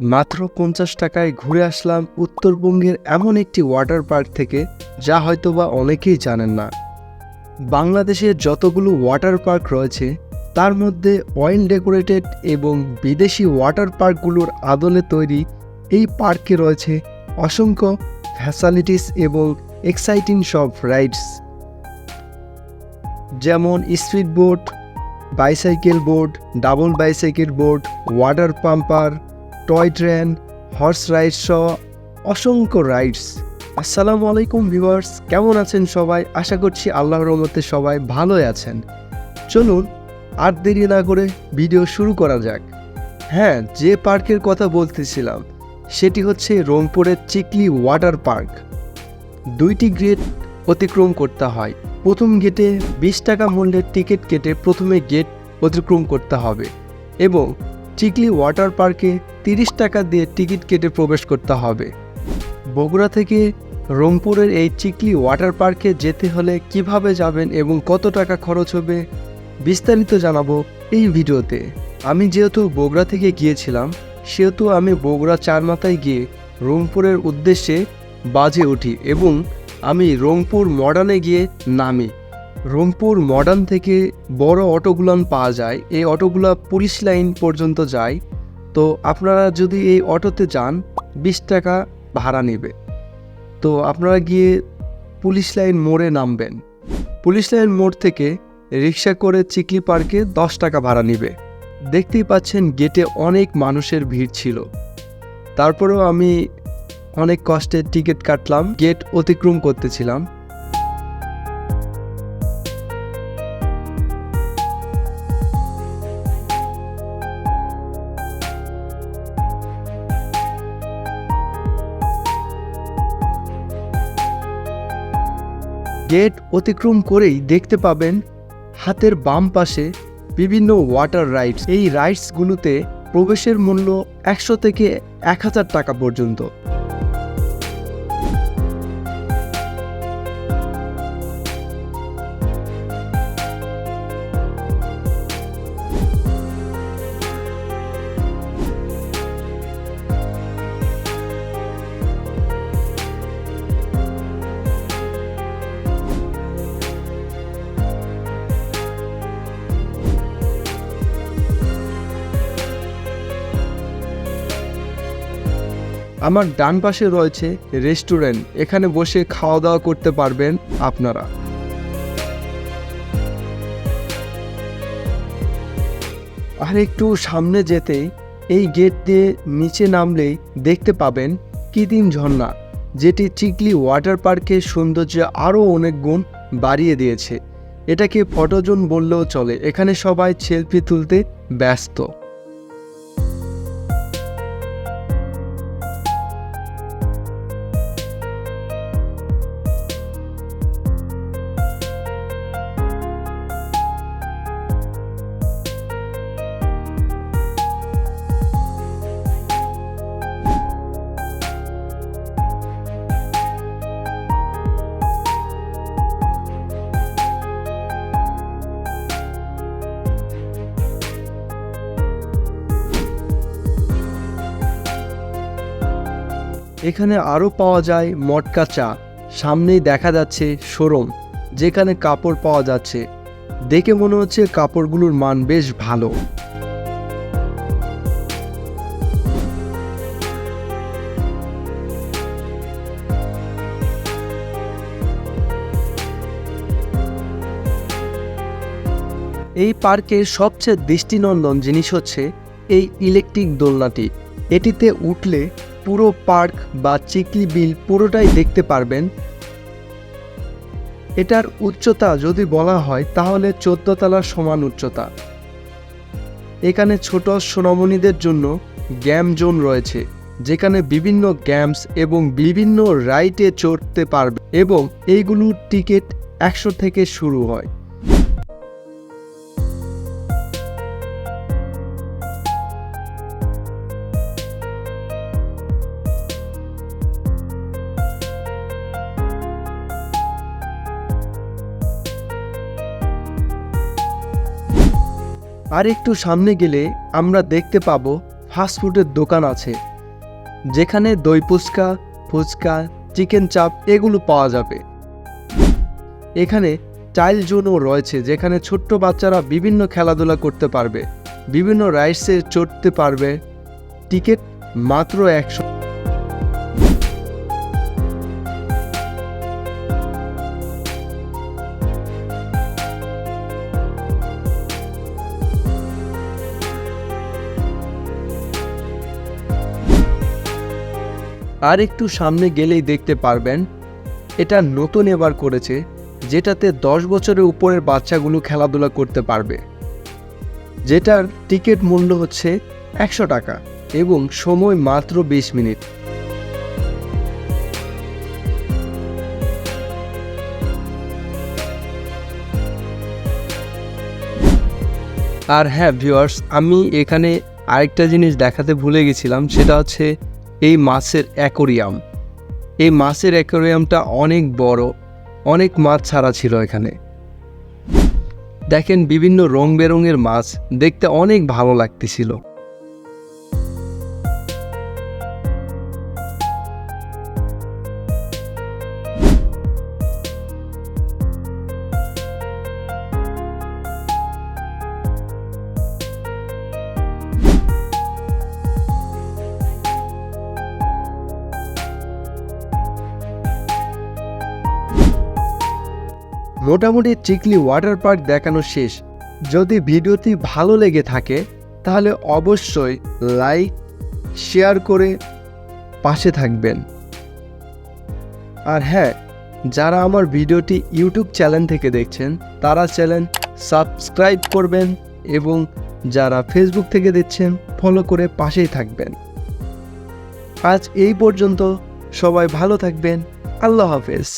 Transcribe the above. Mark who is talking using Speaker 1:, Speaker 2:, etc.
Speaker 1: মাত্র পঞ্চাশ টাকায় ঘুরে আসলাম উত্তরবঙ্গের এমন একটি ওয়াটার পার্ক থেকে, যা হয়তোবা অনেকেই জানেন না। বাংলাদেশে যতগুলো ওয়াটার পার্ক রয়েছে, তার মধ্যে অয়েল ডেকোরেটেড এবং বিদেশি ওয়াটার পার্কগুলোর আদলে তৈরি এই পার্কে রয়েছে অসংখ্য ফ্যাসালিটিস এবং এক্সাইটিং সব রাইডস যেমন speed boat bicycle board double bicycle board water bumper toy train horse ride সহ অসংখ্য রাইডস আসসালামু আলাইকুম ভিউয়ার্স কেমন আছেন সবাই? আশা করছি আল্লাহর রহমতে সবাই ভালোই আছেন। চলুন, আর দেরি না করে ভিডিও শুরু করা যাক। হ্যাঁ যে পার্কের কথা বলতেছিলাম, সেটি হচ্ছে রংপুরের চিকলি ওয়াটার পার্ক দুইটি গেট অতিক্রম করতে হয়। প্রথম গেটে বিশ টাকা মূল্যের টিকিট কেটে প্রথমে গেট অতিক্রম করতে হবে। এবং চিকলি ওয়াটার পার্কে তিরিশ টাকা দিয়ে টিকিট কেটে প্রবেশ করতে হবে। বগুড়া থেকে রংপুরের এই চিকলি ওয়াটার পার্কে যেতে হলে কীভাবে যাবেন এবং কত টাকা খরচ হবে, বিস্তারিত জানাব এই ভিডিওতে। আমি যেহেতু বগুড়া থেকে গিয়েছিলাম, সেহেতু আমি বগুড়া চার মাথায় গিয়ে রংপুরের উদ্দেশ্যে বাজে উঠি এবং আমি রংপুর মডার্নে গিয়ে নামি। রংপুর মডার্ন থেকে বড় অটোগুলান পাওয়া যায়। এই অটোগুলা পুলিশ লাইন পর্যন্ত যায়। তো আপনারা যদি এই অটোতে যান, বিশ টাকা ভাড়া নেবে। তো আপনারা গিয়ে পুলিশ লাইন মোড়ে নামবেন। পুলিশ লাইন মোড় থেকে রিক্সা করে চিকলি পার্কে দশ টাকা ভাড়া নেবে। দেখতেই পাচ্ছেন গেটে অনেক মানুষের ভিড় ছিল। তারপরেও আমি অনেক কষ্টে টিকিট কাটলাম, গেট অতিক্রম করতেছিলাম। গেট অতিক্রম করেই দেখতে পাবেন হাতের বাম পাশে বিভিন্ন ওয়াটার রাইডস এই রাইডসগুলোতে প্রবেশের মূল্য একশো থেকে এক হাজার টাকা পর্যন্ত। আমার ডান পাশে রয়েছে রেস্টুরেন্ট। এখানে বসে খাওয়া দাওয়া করতে পারবেন আপনারা। আর একটু সামনে যেতেই এই গেট দিয়ে নিচে নামলেই দেখতে পাবেন কৃত্রিম ঝর্ণা, যেটি চিকলি ওয়াটার পার্কের সৌন্দর্য আরও অনেক গুণ বাড়িয়ে দিয়েছে। এটাকে ফটোজোন বললেও চলে। এখানে সবাই সেলফি তুলতে ব্যস্ত। এখানে আরও পাওয়া যায় মটকা চা। সামনেই দেখা যাচ্ছে শোরুম, যেখানে কাপড় পাওয়া যাচ্ছে। দেখে মনে হচ্ছে কাপড়গুলোর মান বেশ ভালো। এই পার্কের সবচেয়ে দৃষ্টিনন্দন জিনিস হচ্ছে এই ইলেকট্রিক দোলনাটি। এটিতে উঠলে পুরো পার্ক বা চিকলি বিল পুরোটাই দেখতে পারবেন। এটার উচ্চতা যদি বলা হয়, তাহলে চোদ্দ তলার সমান উচ্চতা। এখানে ছোট সোনামণিদের জন্য গ্যাম জোন রয়েছে, যেখানে বিভিন্ন গ্যামস এবং বিভিন্ন রাইটে চড়তে পারবে এবং এইগুলোর টিকিট একশো থেকে শুরু হয়। আর একটু সামনে গেলে আমরা দেখতে পাবো ফাস্টফুডের দোকান আছে। যেখানে দই ফুচকা ফুচকা চিকেন চাপ এগুলো পাওয়া যাবে। এখানে চাইল্ড জোনও রয়েছে, যেখানে ছোট্ট বাচ্চারা বিভিন্ন খেলাধুলা করতে পারবে, বিভিন্ন রাইডসে চড়তে পারবে। টিকিট মাত্র একশো আর একটু সামনে গেলেই দেখতে পারবেন, এটা নতুন এবার করেছে, যেটাতে দশ বছরের উপরের বাচ্চাগুলো খেলাধুলা করতে পারবে। যেটার টিকিট মূল্য হচ্ছে একশো টাকা এবং সময় মাত্র বিশ মিনিট। আর হ্যাঁ ভিউয়ার্স, আমি এখানে আরেকটা জিনিস দেখাতে ভুলে গেছিলাম, সেটা হচ্ছে এই মাছের অ্যাকোরিয়াম। এই মাছের অ্যাকোরিয়ামটা অনেক বড়, অনেক মাছ ছাড়া ছিল এখানে। দেখেন বিভিন্ন রং বেরঙের মাছ, দেখতে অনেক ভালো লাগতেছিল। মোটামুটি চিকলি ওয়াটার পার্ক দেখানো শেষ। যদি ভিডিওটি ভালো লেগে থাকে, তাহলে অবশ্যই লাইক, শেয়ার করে পাশে থাকবেন। আর হ্যাঁ যারা আমার ভিডিওটি ইউটিউব চ্যানেল থেকে দেখছেন, তারা চ্যানেল সাবস্ক্রাইব করবেন এবং যারা ফেসবুক থেকে দেখছেন, ফলো করে পাশেই থাকবেন। আজ এই পর্যন্ত সবাই ভালো থাকবেন। আল্লাহ হাফেজ।